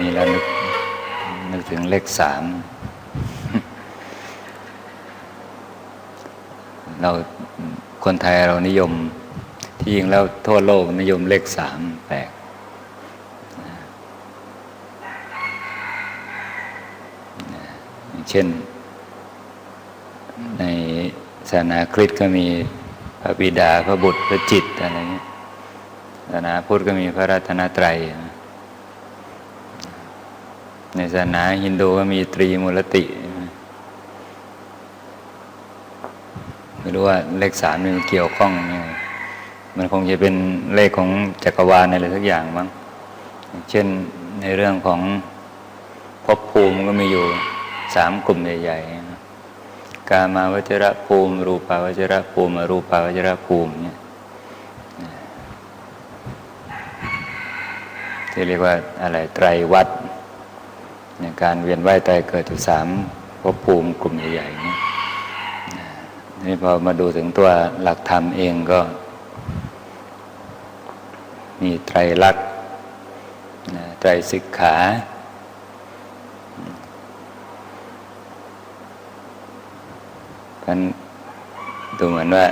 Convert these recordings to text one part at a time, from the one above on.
นี่แล้วนึกนึกถึงเลขสามเราคนไทยเรานิยม ที่จริงแล้วทั่วโลกนิยมเลขสามแปลกเช่น ในศาสนาคริสต์ก็มีพระบิดาพระบุตรพระจิตอะไรเงี้ยศาสนาพุทธก็มีพระรัตนตรัยนะ ในศาสนาฮินดูก็มีตรีมูลติ ไม่รู้ว่าเลขสามมันเกี่ยวข้องยังไงมันคงจะเป็นเลขของจักรวาลอะไรสักอย่างมั้งเช่นในเรื่องของภพภูมิก็มีอยู่สามกลุ่มใหญ่ๆ กามาวจระภูมิ รูปาวจระภูมิ รูปาวจระภูมิเนี่ยที่เรียกว่าอะไรไตรวัดใน การเวียนว่ายตายเกิดอยู่สามภพภูมิกลุ่มใหญ่ๆนี่นี่พอมาดูถึงตัวหลักธรรมเองก็ มีไตรลักษณ์ไตรสิกขาเพราะฉะนั้นดูเหมือนว่า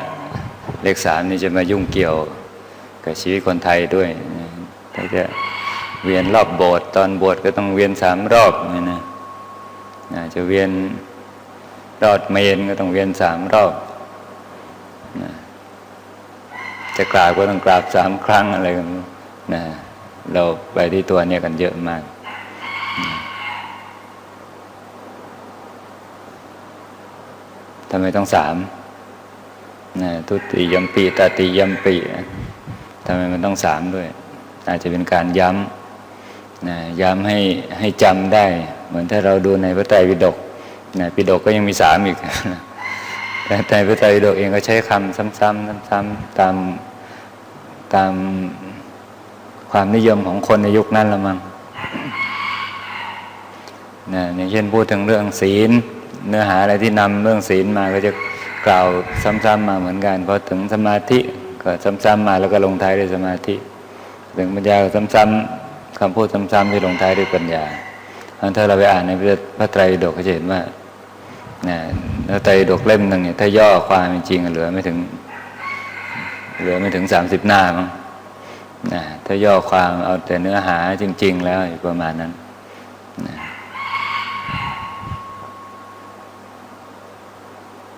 เลขสามนี่จะมายุ่งเกี่ยวกับชีวิตคนไทยด้วยถ้าจะ เวียนรอบโบสถ์ตอนบวชก็ต้องเวียนสามรอบนี่นะจะเวียนรอดเมนก็ต้องเวียนสามรอบนะจะกราบก็ต้องกราบสามครั้งอะไรกันนะเราไปที่ตัวเนี่ยกันเยอะมากนะทำไมต้องสามนะทุติยมปีตติยมปีทำไมมันต้องสามด้วย อาจจะเป็นการย้ำ นะย้ำให้ให้จำได้ เหมือนถ้าเราดูในพระไตรปิฎกนะปิฎกก็ยังมีสามอีกแต่ในพระไตรปิฎกเองก็ใช้คำซ้ำๆซ้ำๆตามตามความนิยมของคนในยุคนั้นละมั้งนะอย่างเช่นพูดถึงเรื่องศีล เนื้อหาอะไรที่นำเรื่องศีลมาก็จะกล่าวซ้ำๆมาเหมือนกันพอถึงสมาธิก็ซ้ำๆมาแล้วก็ลงท้ายด้วยสมาธิ ถึงปัญญาก็ซ้ำๆ คำพูดซ้ำๆที่ลงท้ายด้วยปัญญาถ้าเราไปอ่านในพระไตรปิฎกก็จะเห็นว่าพระไตรปิฎกเล่มหนึ่งเนี่ยถ้าย่อความจริงเหลือไม่ถึง เหลือไม่ถึงสามสิบหน้ามั้งถ้าย่อความเอาแต่เนื้อหาจริง ๆ แล้วประมาณนั้น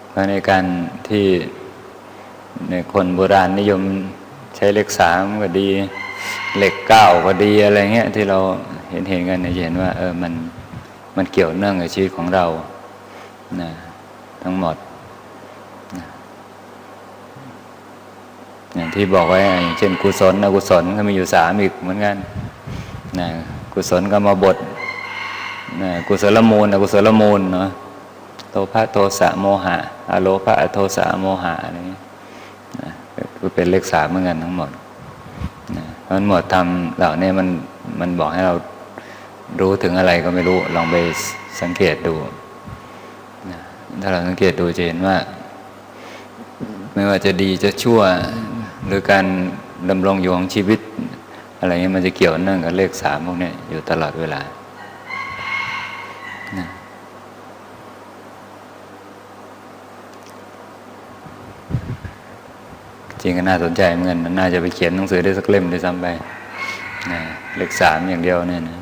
เพราะในการที่ในคนโบราณนิยมใช้เลขสามก็ดี เหลขเก้าก็ดีอะไรเงี้ยที่เราเห็นเห็นกันเนี่ยจะเห็นว่า เออมันมันเกี่ยวเนื่องกับชีวิตของเรานะทั้งหมดนะอย่างที่บอกไว้อย่างเช่นกุศลอกุศลก็มีอยู่สามอีกเหมือนกันนะกุศลก็มาบทนะกุศลมูลอกุศลมูลเนาะโลภะโทสะโมหะอโลภะอโทสะโมหะอะไรเงี้ยนะก็เป็นเลขสามเหมือนกันทั้งหมด นั้นหมวดธรรมเหล่านี้มันมันบอกให้เรารู้ถึงอะไรก็ไม่รู้ ลองไปสังเกตดูถ้าเราสังเกตดูจะเห็นว่า ไม่ว่าจะดีจะชั่ว หรือการดำรงอยู่ของชีวิต อะไรเงี้ยมันจะเกี่ยวเนื่องกับเลขสามพวกนี้อยู่ตลอดเวลา จริงก็น่าสนใจเหมือนกันน่าจะไปเขียนหนังสือได้สักเล่มด้วยซ้ำไปนะเลขสามอย่างเดียวเนี่ยนะ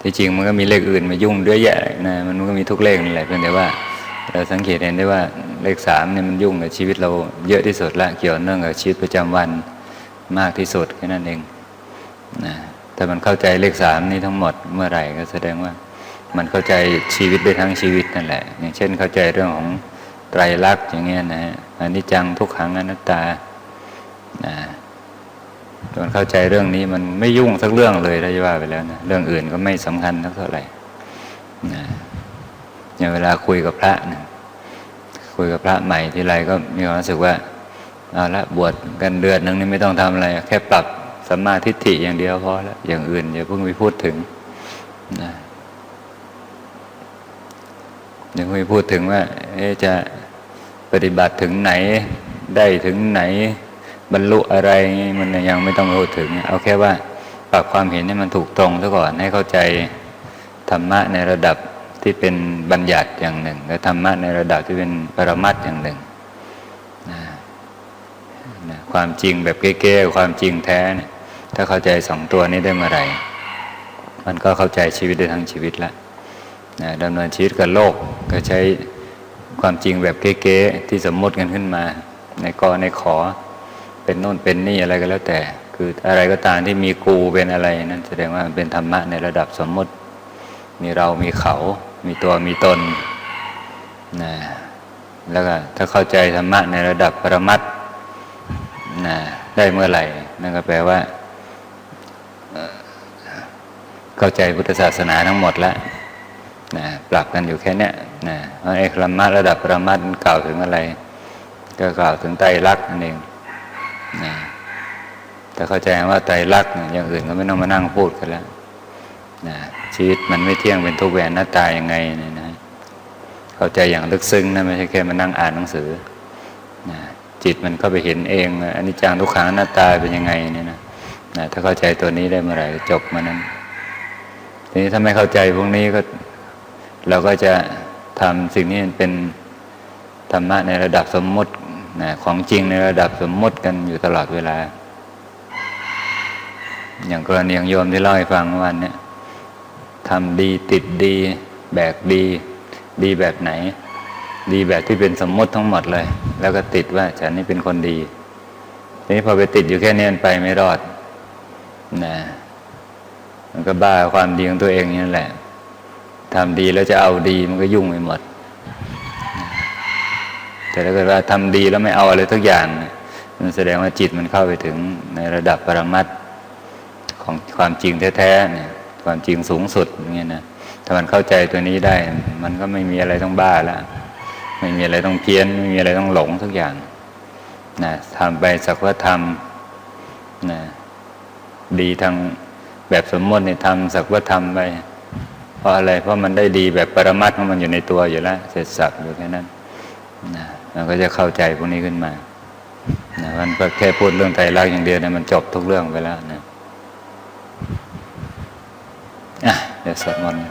ที่จริงมันก็มีเลขอื่นมายุ่งด้วยแยะนะมันก็มีทุกเลขนั่นแหละเพียงแต่ว่า เราสังเกตเห็นได้ว่าเลขสามเนี่ยมันยุ่งกับชีวิตเราเยอะที่สุดละเกี่ยวเนื่องกับชีวิตประจำวันมากที่สุดแค่นั้นเองนะแต่มันเข้าใจเลขสามนี้ทั้งหมดเมื่อไหร่ก็แสดงว่า มันเข้าใจชีวิตได้ทั้งชีวิตนั่นแหละ อย่างเช่นเข้าใจเรื่องของไตรลักษณ์อย่างเงี้ยนะฮะอนิจจังทุกขังอนัตตานะจนเข้าใจเรื่องนี้มันไม่ยุ่งสักเรื่องเลยถ้ว่าไปแล้วนะเรื่องอื่นก็ไม่สำคัญเท่าไหร่นะอย่างเวลาคุยกับพระนะคุยกับพระใหม่ทีไรก็มีความรู้สึกว่าเอาละบวชกันเดือนนึงนี่ไม่ต้องทำอะไร แค่ปรับสัมมาทิฏฐิอย่างเดียวพอแล้วอย่างอื่นอย่าเพิ่งไปพูดถึงนะ ยังไม่พูดถึงว่าจะปฏิบัติถึงไหนได้ถึงไหนบรรลุอะไรมันยังไม่ต้องพูดถึง เอาแค่ว่าปรับความเห็นให้มันถูกตรงซะก่อนให้เข้าใจธรรมะในระดับที่เป็นบัญญัติอย่างหนึ่ง และธรรมะในระดับที่เป็นปรมัตถ์อย่างหนึ่งนะความจริงแบบเก้ๆความจริงแท้นี่ยถ้าเข้าใจสองตัวนี้ได้เมื่อไหร่ มันก็เข้าใจชีวิตได้ทั้งชีวิตแล้วนะ ดำเนินชีวิตกับโลกก็ใช้ความจริงแบบเก๊ๆที่สมมติกันขึ้นมา ในกอในขอเป็นโน่นเป็นนี่อะไรก็แล้วแต่ คืออะไรก็ตามที่มีกูเป็นอะไร นั่นแสดงว่ามันเป็นธรรมะในระดับสมมติ มีเรามีเขา มีตัวมีตนนะแล้วก็ถ้าเข้าใจธรรมะในระดับปรมัตนะได้เมื่อไหร่ นั่นก็แปลว่า เข้าใจพุทธศาสนาทั้งหมดแล้ว นะปรับกันอยู่แค่เนี้ยนะเพราะไอ้ธรรมะระดับปรมัตถ์มันกล่าวถึงอะไร ก็กล่าวถึงไตรลักษณ์นั่นเองนะถ้าเข้าใจว่าไตรลักษณ์เนี่ยอย่างอื่นก็ไม่ต้องมานั่งพูดกันแล้วนะชีวิตมันไม่เที่ยงเป็นทุกข์เป็นอนัตตายยังไงเนี่ยนะเข้าใจอย่างลึกซึ้งนะไม่ใช่แค่มานั่งอ่านหนังสือนะจิตมันก็ไปเห็นเองอันนี้จังทุกขังอนัตตาเป็นยังไงเนี่ยนะนะถ้าเข้าใจตัวนี้ได้เมื่อไหร่จบมานั้นทีนี้ถ้าไม่เข้าใจพวกนี้ก็ เราก็จะทำสิ่งนี้เป็นธรรมะในระดับสมมตินะของจริงในระดับสมมติกันอยู่ตลอดเวลา อย่างกรณีของโยมที่เล่าให้ฟังเมื่อวันเนี่ยทำดีติดดีแบกดี ดีแบบไหน ดีแบบที่เป็นสมมติทั้งหมดเลย แล้วก็ติดว่าฉันนี่เป็นคนดีทีนี้พอไปติดอยู่แค่นี้ไปไม่รอดนะมันก็บ้าความดีของตัวเองนี่แหละ ทำดีแล้วจะเอาดีมันก็ยุ่งไปหมด แต่ถ้าเกิดว่าทำดีแล้วไม่เอาอะไรทุกอย่าง มันแสดงว่าจิตมันเข้าไปถึงในระดับปรมัตของความจริงแท้ๆเนี่ยความจริงสูงสุดอย่างเงี้ยนะถ้ามันเข้าใจตัวนี้ได้ มันก็ไม่มีอะไรต้องบ้าล้วไม่มีอะไรต้องเพี้ยน ไม่มีอะไรต้องหลงทุกอย่างนะทำไปสักว่าทำนะดีทางแบบสมมติเนี่ยทำสักว่าทำไป เพราะอะไรเพราะมันได้ดีแบบปรมัตถ์ของมันอยู่ในตัวอยู่แล้วเสร็จสับอยู่แค่นั้นนะมันก็จะเข้าใจพวกนี้ขึ้นมานะมันแค่พูดเรื่องไตรลักษณ์อย่างเดียวเนี่ยมันจบทุกเรื่องไปแล้วนะอะเดี๋ยวสวดมนต์